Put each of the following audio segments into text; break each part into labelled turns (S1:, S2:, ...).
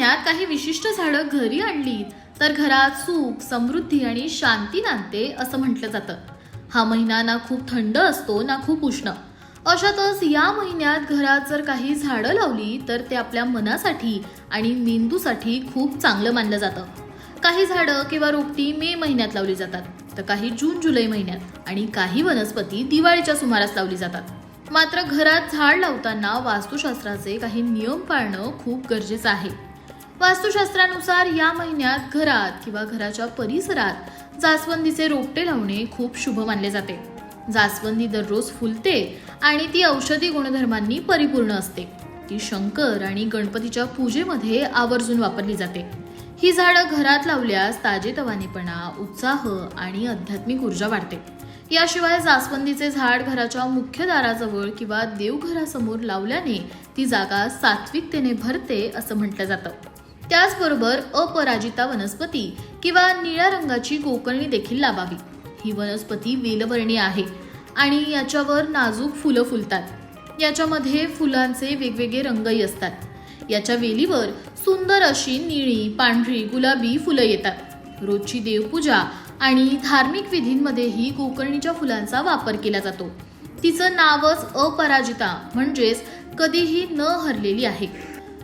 S1: महिन्यात काही विशिष्ट झाडं घरी आणली तर घरात सुख समृद्धी आणि शांती नांदते असं म्हटलं जातं. हा महिना ना खूप थंड असतो ना खूप उष्ण. अशातच या महिन्यात घरात जर काही झाडं लावली तर ते आपल्या मनासाठी आणि मेंदूसाठी खूप चांगलं मानलं जातं. काही झाडं किंवा रोपटी मे महिन्यात लावली जातात तर काही जून जुलै महिन्यात आणि काही वनस्पती दिवाळीच्या सुमारास लावली जातात. मात्र घरात झाड लावताना वास्तुशास्त्राचे काही नियम पाळणं खूप गरजेचं आहे. वास्तुशास्त्रानुसार या महिन्यात घरात किंवा घराच्या परिसरात जास्वंदीचे रोपटे लावणे खूप शुभ मानले जाते. जास्वंदी दररोज फुलते आणि ती औषधी गुणधर्मांनी परिपूर्ण असते. ती शंकर आणि गणपतीच्या पूजेमध्ये आवर्जून वापरली जाते. ही झाडं घरात लावल्यास ताजेतवानेपणा उत्साह आणि आध्यात्मिक ऊर्जा वाढते. याशिवाय जास्वंदीचे झाड घराच्या मुख्य दाराजवळ किंवा देवघरासमोर लावल्याने ती जागा सात्विकतेने भरते असं म्हटलं जातं. त्याचबरोबर अपराजिता वनस्पती किंवा निळ्या रंगाची कोकणी देखील लावावी. ही वनस्पती वेलवर्णी आहे आणि याच्यावर नाजूक फुलं फुलतात. याच्यामध्ये फुलांचे वेगवेगळे रंगही असतात. याच्या वेलीवर सुंदर अशी निळी पांढरी गुलाबी फुलं येतात. रोजची देवपूजा आणि धार्मिक विधींमध्येही कोकर्णीच्या फुलांचा वापर केला जातो. तिचं नावच अपराजिता म्हणजेच कधीही न हरलेली आहे.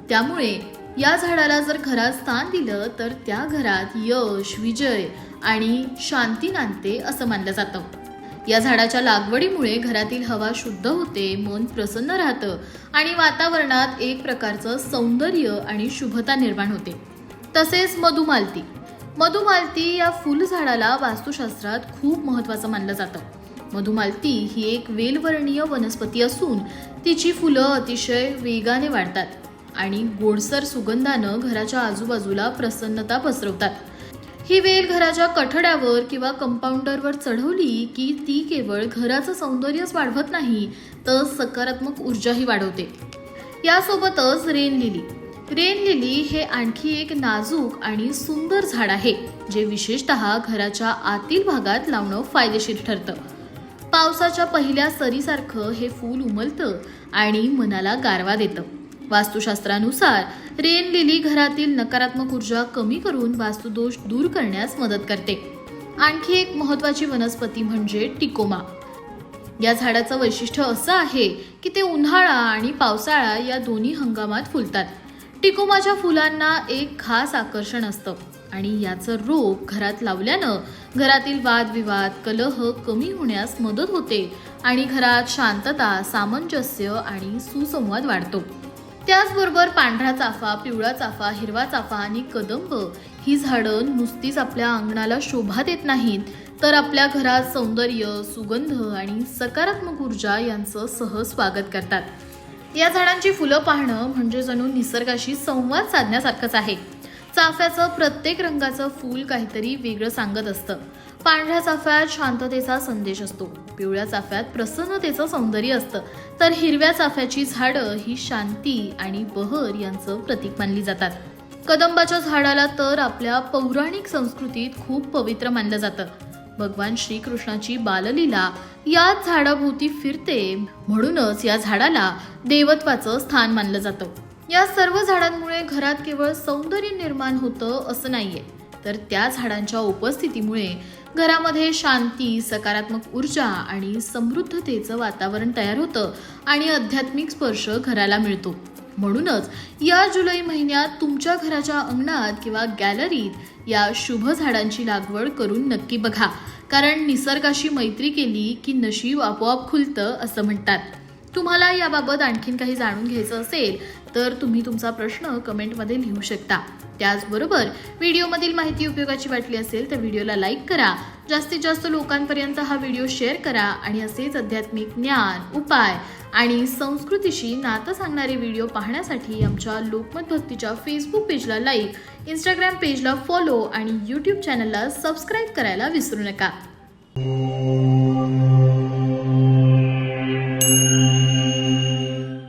S1: त्यामुळे या झाडाला जर घरात स्थान दिलं तर त्या घरात यश विजय आणि शांती नांदते असं मानलं जातं. या झाडाच्या लागवडीमुळे घरातील हवा शुद्ध होते मन प्रसन्न राहतं आणि वातावरणात एक प्रकारचं सौंदर्य आणि शुभता निर्माण होते. तसेच मधुमालती. मधुमालती या फुलझाडाला वास्तुशास्त्रात खूप महत्त्वाचं मानलं जातं. मधुमालती ही एक वेलवर्णीय वनस्पती असून तिची फुलं अतिशय वेगाने वाढतात. आणि गोडसर सुगंधानं घराच्या आजूबाजूला प्रसन्नता पसरवतात. ही वेल घराच्या कठड्यावर किंवा कंपाऊंडरवर चढवली की ती केवळ घराचं सौंदर्यच वाढवत नाही तर सकारात्मक ऊर्जाही वाढवते. यासोबतच रेन लिली. रेन लिली हे आणखी एक नाजूक आणि सुंदर झाड आहे जे विशेषतः घराच्या आतील भागात लावणं फायदेशीर ठरतं. पावसाच्या पहिल्या सरीसारखं हे फूल उमलतं आणि मनाला गारवा देतं. वास्तुशास्त्रानुसार रेन लिली घरातील नकारात्मक ऊर्जा कमी करून वास्तुदोष दूर करण्यास मदत करते. आणखी एक महत्वाची वनस्पती म्हणजे टिकोमा. या झाडाचं वैशिष्ट्य असं आहे की ते उन्हाळा आणि पावसाळा या दोन्ही हंगामात फुलतात. टिकोमाच्या फुलांना एक खास आकर्षण असतं आणि याचं रोप घरात लावल्यानं घरातील वादविवाद कलह कमी होण्यास मदत होते आणि घरात शांतता सामंजस्य आणि सुसंवाद वाढतो. त्याचबरोबर पांढरा चाफा पिवळा चाफा हिरवा चाफा आणि कदंब ही झाडं नुसतीच आपल्या अंगणाला शोभा देत नाहीत. तर आपल्या घरात सौंदर्य सुगंध आणि सकारात्मक ऊर्जा यांचं सहज स्वागत करतात. या झाडांची फुलं पाहणं म्हणजे जणू निसर्गाशी संवाद साधण्यासारखंच आहे. चाफ्याचं प्रत्येक रंगाचं फूल काहीतरी वेगळं सांगत असतं. पांढऱ्या चाफ्यात शांततेचा संदेश असतो. पिवळ्या चाफ्यात प्रसन्नतेचं सौंदर्य असतं. तर हिरव्या चाफ्याची झाडं ही शांती आणि बहर यांचं प्रतीक मानली जातात. कदंबाच्या झाडाला तर आपल्या पौराणिक संस्कृतीत खूप पवित्र मानलं जातं. भगवान श्रीकृष्णाची बाललीला याच झाडाभोवती फिरते म्हणूनच या झाडाला देवत्वाचं स्थान मानलं जातं. या सर्व झाडांमुळे घरात केवळ सौंदर्य निर्माण होतं असं नाहीये. तर त्या झाडांच्या उपस्थितीमुळे घरामध्ये शांती सकारात्मक ऊर्जा आणि समृद्धतेचं वातावरण तयार होतं आणि आध्यात्मिक स्पर्श घराला मिळतो. म्हणूनच या जुलै महिन्यात तुमच्या घराच्या अंगणात किंवा गॅलरीत या शुभ झाडांची लागवड करून नक्की बघा. कारण निसर्गाशी मैत्री केली की नशीब आपोआप खुलतं असं म्हणतात. तुम्हाला याबाबत आणखीन काही जाणून घ्यायचं असेल तर तुम्ही तुमचा प्रश्न कमेंटमध्ये लिहू शकता. त्याचबरोबर व्हिडिओमधील माहिती उपयोगाची वाटली असेल तर व्हिडिओला लाईक करा. जास्तीत जास्त लोकांपर्यंत हा व्हिडिओ शेअर करा आणि असेच आध्यात्मिक ज्ञान उपाय आणि संस्कृतीशी नातं सांगणारे व्हिडिओ पाहण्यासाठी आमच्या लोकमत भक्तीच्या फेसबुक पेजला लाईक इंस्टाग्राम पेजला फॉलो आणि यूट्यूब चॅनलला सबस्क्राईब करायला विसरू नका.